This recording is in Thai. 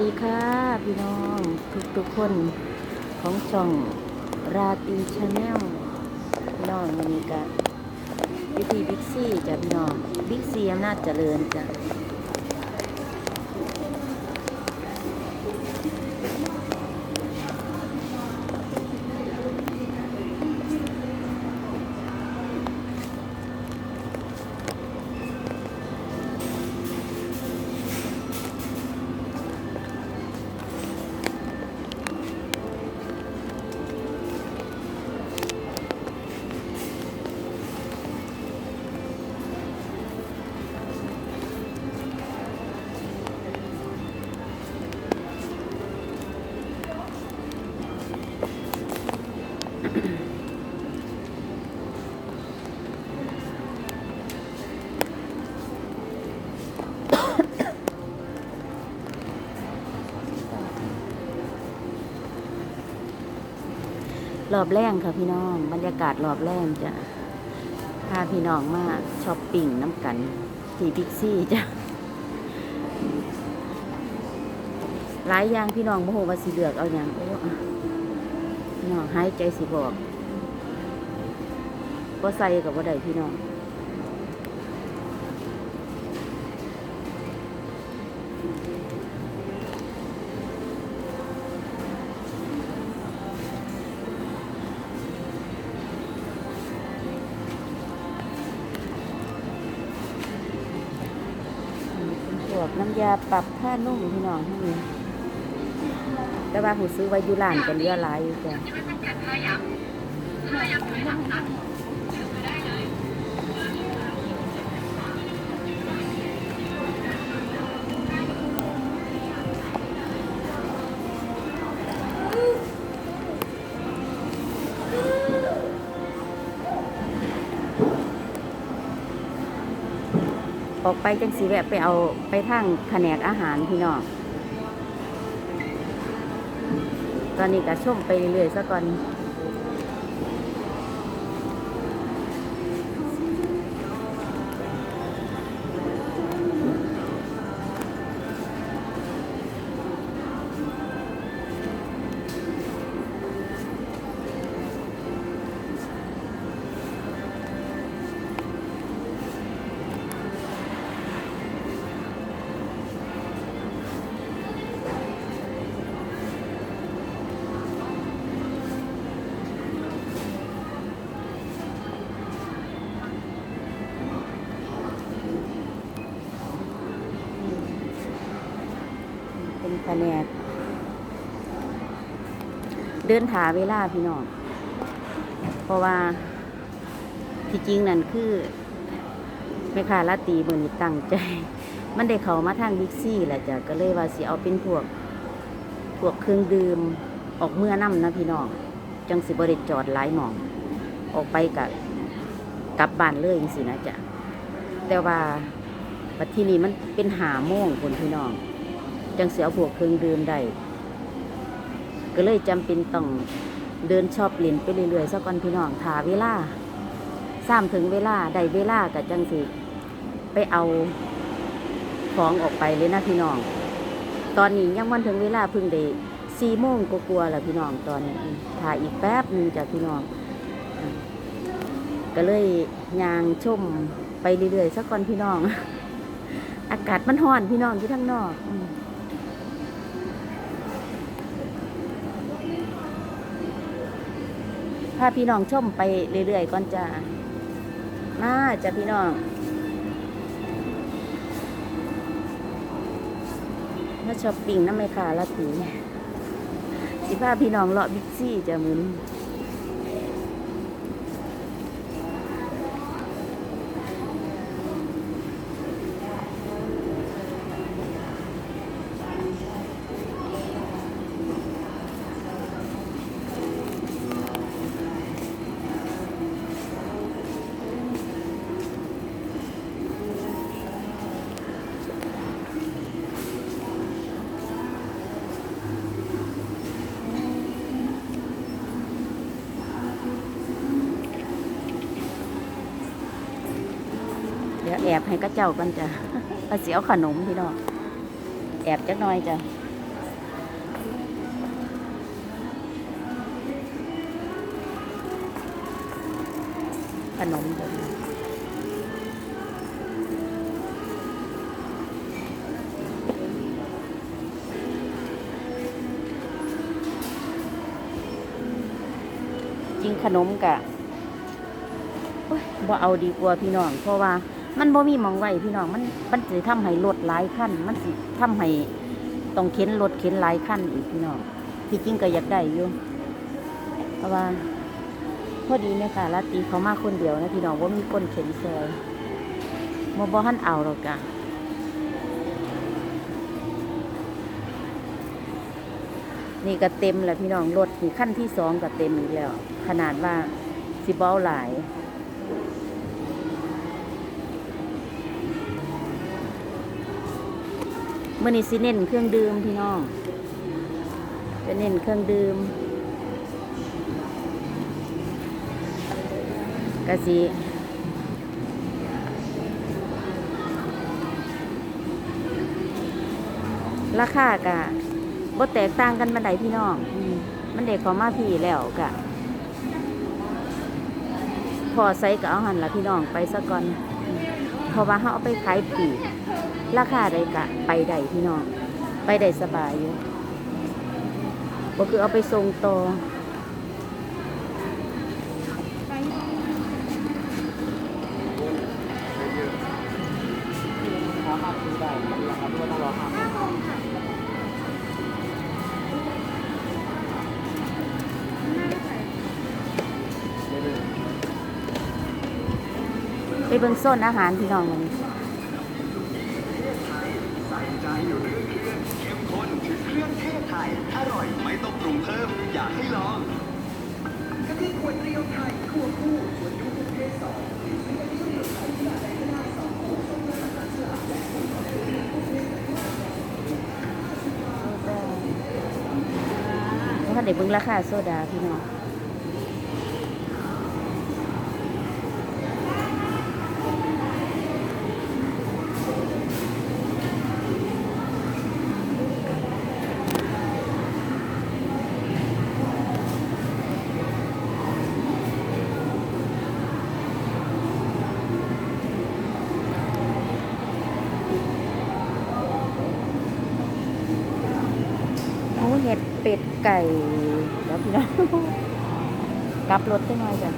ดีค่ะ พี่น้องทุกทุกๆคนของช่องราตีชาแนลพี่น้องวันนี้ก็วิธีบิ๊กซี่จ้ะพี่น้องบิ๊กซีอำนาจเจริญจ้ะ รอบแรงค่ะพี่น้อง บรรยากาศรอบแรงจ้ะพาพี่น้องมาช้อปปิ้งน้ำกัน ที่บิ๊กซี่จ้ะหลายอย่างพี่น้องโมโหว่าสีเหลือกเอาอย่างโอ้พี่น้องหายใจสิบอกก็ใส่กับว่าใดพี่น้อง วกน้ำยาปรับผ้านุ่มพี่น้องทั้งนี้แต่ว่าหูซื้อไว้อยู่ร้านกันเยอะหลายอยู่จ้ะ ออกไปจังสีแวะไปเอาไปทางแผนกอาหารพี่น้องตอนนี้ก็ชมไปเรื่อยๆซะก่อน แนกเดินถาเวลาพี่น้อง เพราะว่าที่จริงนั่นคือแม่ค้าลาตีมือนี้ตั้งใจ มันได้เขามาทางบิ๊กซี่แหละจ้ะก็เลยว่าสิเอาเป็นพวกพวกเครื่องดื่มออกเมื่อน้ำนะพี่น้อง จังสิบริจอดหลายหมอง ออกไปกับกลับบ้านเลยจังสินะจ๊ะแต่ว่าปัจที่นี้มันเป็นหาโมงคนพี่น้อง จังเสียพวกเครื่องดื่มได้ก็เลยจำเป็นต้องเดินชอบเล่นไปเรื่อยๆสักก่อนพี่น้องถาเวลาซ้ำถึงเวลาได้เวลากับจังสิไปเอาของออกไปเลยนะพี่น้อง ตอนนี้ยังมันถึงเวลาเพึ่งได้สี่โมงกลัวาๆแล้วพี่น้องตอนนี้ถ่ายอีกแป๊บหนึ่งจากพี่น้อง ก็เลยยางชมไปเรื่อยๆสักก่อนพี่น้อง อากาศมันร้อนพี่น้องที่ทั้งนอก พาพี่น้องชมไปเรื่อยๆก่อนจ้ามาจ้ะพี่น้องมาช้อปปิ้งน้ำไม่ขาละตีสิพาพี่น้องเลาะบิ๊กซี่จ้ะมือนี้ อบให้กระเจ้ากันจ้ะเอเสียวขนมพี่น้องแอบจักหน่อยจ้ะขนมจริงขนมกะบ่เอาดีกว่าพี่น้องเพราะว่า มันบ่มีมองไว้พี่น้องมันมันสิทำให้รถหลายขั้นมันสิทำให้ต้องเข็นรถเข็นหลายขั้นอีกพี่น้องที่จริงก็อยากได้อยู่เพราะว่าพอดีแม่ยค่ะลาตีเขามาคนเดียวนะพี่น้องว่ามีคนเข็นซอยมาบอหันเอาหรอกจ้ะนี่ก็เต็มแล้วพี่น้องรถนี่ขั้นที่สองก็เต็มอีกแล้ว ขนาดว่าสิบเอาหลาย เมื่อนี้สิเน้นเครื่องดื่มพี่น้อง จะเน้นเครื่องดื่มกะสิราคากะบ่แตกต่างกันบันไดพี่น้อง มันเด็กของมาพี่แล้วกะ พอไซก็เอาหันละพี่น้องไปซะก่อนเพราะว่าเขาเอาไปขายปีก ราคาใดกะไปได้พี่น้อง ไปได้สบายอยู่ก็คือเอาไปส่งต่อได้ราคาด้วยต้องรอห้าปีไปเบิ่งโซนอาหารพี่น้องมันใส่เรื่องเครื่องเข้มข้นถึงเครื่องเทศไทย อร่อยไม่ต้องปรุงเพิ่ม อยากให้ลองกะทิขวดเรียวไทยคั่วคู่ชวนยุคเทศสองแล้วก็เด็กเบิ่งราคาโซดาพี่น้องหมู เห็ดเป็ดไก่แล้วพี่น้องกลับรถได้หน่อยจ้ะ